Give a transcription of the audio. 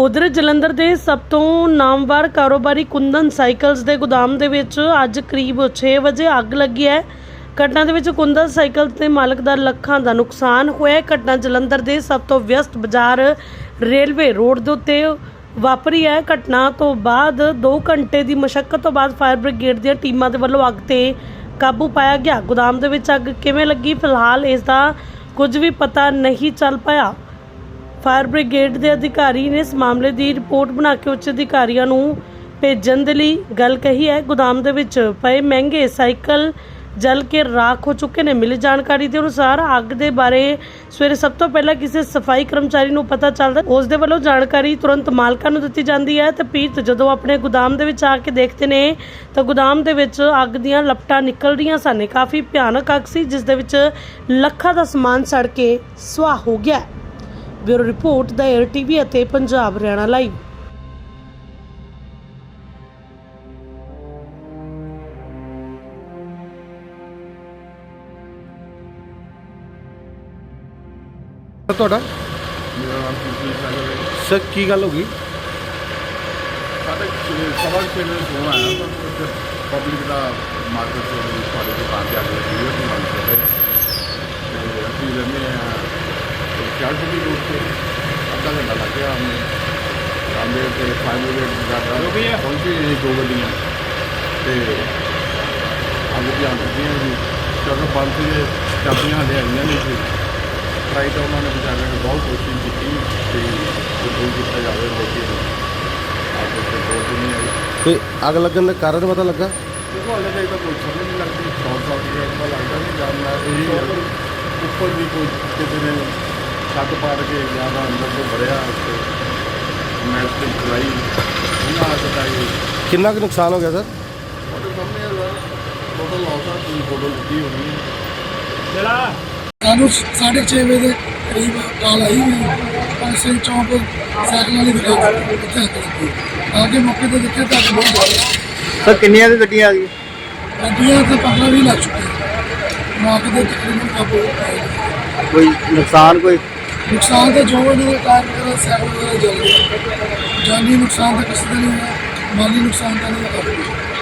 ਉਧਰ ਜਲੰਧਰ ਦੇ ਸਭ ਤੋਂ ਨਾਮਵਰ ਕਾਰੋਬਾਰੀ ਕੁੰਦਨ ਸਾਈਕਲਸ ਦੇ ਗੋਦਾਮ ਦੇ ਵਿੱਚ ਅੱਜ ਕਰੀਬ 6 ਵਜੇ ਅੱਗ ਲੱਗੀ ਹੈ। ਘਟਨਾ ਦੇ ਵਿੱਚ ਕੁੰਦਨ ਸਾਈਕਲ ਦੇ ਮਾਲਕ ਦਾ ਲੱਖਾਂ ਦਾ ਨੁਕਸਾਨ ਹੋਇਆ। ਘਟਨਾ ਜਲੰਧਰ ਦੇ ਸਭ ਤੋਂ ਵਿਅਸਤ ਬਾਜ਼ਾਰ ਰੇਲਵੇ ਰੋਡ ਦੇ ਉੱਤੇ ਵਾਪਰੀ ਹੈ। ਘਟਨਾ ਤੋਂ ਬਾਅਦ 2 ਘੰਟੇ ਦੀ ਮਸ਼ੱਕਤ ਤੋਂ ਬਾਅਦ ਫਾਇਰ ਬ੍ਰਿਗੇਡ ਦੀਆਂ ਟੀਮਾਂ ਦੇ ਵੱਲੋਂ ਅੱਗ ਤੇ ਕਾਬੂ ਪਾਇਆ ਗਿਆ। ਗੋਦਾਮ ਦੇ ਵਿੱਚ ਅੱਗ ਕਿਵੇਂ ਲੱਗੀ? ਫਿਲਹਾਲ ਇਸ ਦਾ ਕੁਝ ਵੀ ਪਤਾ ਨਹੀਂ ਚੱਲ ਪਾਇਆ ਫਾਇਰ ਬ੍ਰਿਗੇਡ ਦੇ ਅਧਿਕਾਰੀ ਨੇ ਇਸ ਮਾਮਲੇ ਦੀ ਰਿਪੋਰਟ ਬਣਾ ਕੇ ਉੱਚ ਅਧਿਕਾਰੀਆਂ ਨੂੰ ਭੇਜਣ ਦੇ ਲਈ ਗੱਲ ਕਹੀ ਹੈ। ਗੋਦਾਮ ਦੇ ਵਿੱਚ ਪਏ ਮਹਿੰਗੇ ਸਾਈਕਲ, ਜਲ ਕੇ ਰਾਖ ਹੋ ਚੁੱਕੇ ਨੇ। ਮਿਲੀ ਜਾਣਕਾਰੀ ਦੇ ਅਨੁਸਾਰ ਅੱਗ ਦੇ ਬਾਰੇ ਸਵੇਰੇ ਸਭ ਤੋਂ ਪਹਿਲਾਂ ਕਿਸੇ ਸਫ਼ਾਈ ਕਰਮਚਾਰੀ ਨੂੰ ਪਤਾ ਚੱਲਦਾ ਉਸ ਦੇ ਵੱਲੋਂ ਜਾਣਕਾਰੀ ਤੁਰੰਤ ਮਾਲਕਾਂ ਨੂੰ ਦਿੱਤੀ ਜਾਂਦੀ ਹੈ ਤੇ ਪੀੜਤ ਜਦੋਂ ਆਪਣੇ ਗੋਦਾਮ ਦੇ ਵਿੱਚ ਆ ਕੇ ਦੇਖਦੇ ਨੇ, ਤਾਂ ਗੋਦਾਮ ਦੇ ਵਿੱਚ ਅੱਗ ਦੀਆਂ ਲਪਟਾਂ ਨਿਕਲ ਰਹੀਆਂ ਸਨ। ਕਾਫੀ ਭਿਆਨਕ ਅੱਗ ਸੀ, ਜਿਸ ਦੇ ਵਿੱਚ ਲੱਖਾਂ ਦਾ ਸਮਾਨ ਸੜ ਕੇ ਸੁਆਹ ਹੋ ਗਿਆ ਬਿਊਰੋ ਰਿਪੋਰਟ ਦਾ ਏਅਰ ਟੀਵੀ ਅਤੇ ਪੰਜਾਬ ਹਰਿਆਣਾ ਲਾਈਵ ਤੁਹਾਡਾ? ਮੇਰਾ ਨਾਮ ਪ੍ਰੀਤੀ ਸਾਗਰ ਹੈ। ਸਰ ਕੀ ਗੱਲ ਹੋ ਗਈ? ਸਾਡੇ ਸਵਾ ਛੇ ਵਜੇ ਫੋਨ ਆਇਆ ਤਾਂ ਪਬਲਿਕ ਦਾ ਮਾਰਕੀਟ ਤੋਂ ਤੁਹਾਡੀ ਦੁਕਾਨ ਤੇ ਆ ਕੇ ਵੀਡੀਓ ਦੀ ਮੰਗ ਕਰਦੇ ਤੇ ਅਸੀਂ ਰਹਿੰਦੇ ਆ ਚਾਰਟੀ ਰੋਡ ਤੇ ਅੱਧਾ ਘੰਟਾ ਲੱਗ ਗਿਆ ਆਂਦੇ ਤੇ ਫਾਈਵ ਮਿੰਟ ਦਾ ਪਹੁੰਚੀ ਨਹੀਂ ਦੋ ਗੱਡੀਆਂ। ਤੇ ਅੱਗ ਦੀਆਂ ਗੱਡੀਆਂ ਵੀ ਜਦੋਂ ਬੰਦ ਸੀ ਚਾਬੀਆਂ ਹਲੇ ਆਈਆਂ ਨਹੀਂ ਸੀ ਟਰਾਈ ਤਾਂ ਉਹਨਾਂ ਨੇ ਵਿਚਾਰਿਆਂ ਨੇ ਬਹੁਤ ਕੋਸ਼ਿਸ਼ ਕੀਤੀ ਤੇ ਕੋਈ ਕੀਤਾ ਜਾਵੇ ਲੇਕਿਨ ਆਪੇ ਤੇ ਬਹੁਤ ਨਹੀਂ ਆਈ। ਤੇ ਅੱਗ ਲੱਗਣ ਦਾ ਕਾਰਨ ਪਤਾ ਲੱਗਾ? ਦੇਖੋ ਹਾਲੇ ਤੱਕ ਤਾਂ ਕੋਈ ਸਮਝ ਨਹੀਂ ਲੱਗਦੀ। ਸ਼ੌਰਟ ਸਰਕਟ ਦਾ ਲੱਗਦਾ ਨਹੀਂ ਜਾਨਣਾ ਇਹੀ ਹੈ ਉੱਪਰ ਵੀ ਕੋਈ ਕਿਸੇ ਨੇ ਛੱਤ ਪਾੜ ਕੇ ਜ਼ਿਆਦਾ ਅੰਦਰ ਤੋਂ ਭਰਿਆ ਤੇ ਮੈਚ ਤੇ ਚਲਾਈ ਉਹਨਾਂ ਆ ਸਕਾਈ ਕਿੰਨਾ ਕੁ ਨੁਕਸਾਨ ਹੋ ਗਿਆ ਸਰ? ਉਹਦੇ ਸਾਹਮਣੇ ਟੋਟਲ ਲਾਸ ਆ ਕੀ ਫੋਟੋ ਲਿੱਤੀ ਹੋਣੀ ਹੈ। ਸਾਨੂੰ ਸਾਢੇ ਛੇ ਵਜੇ ਦੇ ਕਰੀਬ ਕਾਲ ਆਈ ਵੀ ਪੰਜ ਸਿੰਘ ਚੌਂਕ ਸਾਈਕਲ ਵਾਲੀ ਦੁਕਾਨ ਉੱਥੇ ਹੱਥ ਲੱਗੀ। ਆ ਕੇ ਮੌਕੇ ਤੇ ਦੇਖਿਆ ਤਾਂ ਅੱਗ ਬਹੁਤ ਜ਼ਿਆਦਾ। ਸਰ ਕਿੰਨੀਆਂ ਗੱਡੀਆਂ ਆ ਗਈਆਂ? ਗੱਡੀਆਂ ਤੇ ਪੰਦਰਾਂ ਵੀ ਲੱਗ ਚੁੱਕੀਆਂ। ਮੌਕੇ ਤੇ ਤਕਰੀਬਨ ਕਾਬੂ ਪਾ ਲਿਆ। ਕੋਈ ਨੁਕਸਾਨ ਕੋਈ ਨੁਕਸਾਨ ਤਾਂ ਜੋ ਇਹਨਾਂ ਦੇ ਟਾਇਰ ਵਗੈਰਾ ਸਾਈਕਲ ਵਗੈਰਾ ਜਲ ਗਏ ਜਾਨੀ ਨੁਕਸਾਨ ਤਾਂ ਕਿਸੇ ਦਾ ਨਹੀਂ ਹੋਇਆ, ਮਾਲੀ ਨੁਕਸਾਨ ਤਾਂ ਨਹੀਂ ਹੋਇਆ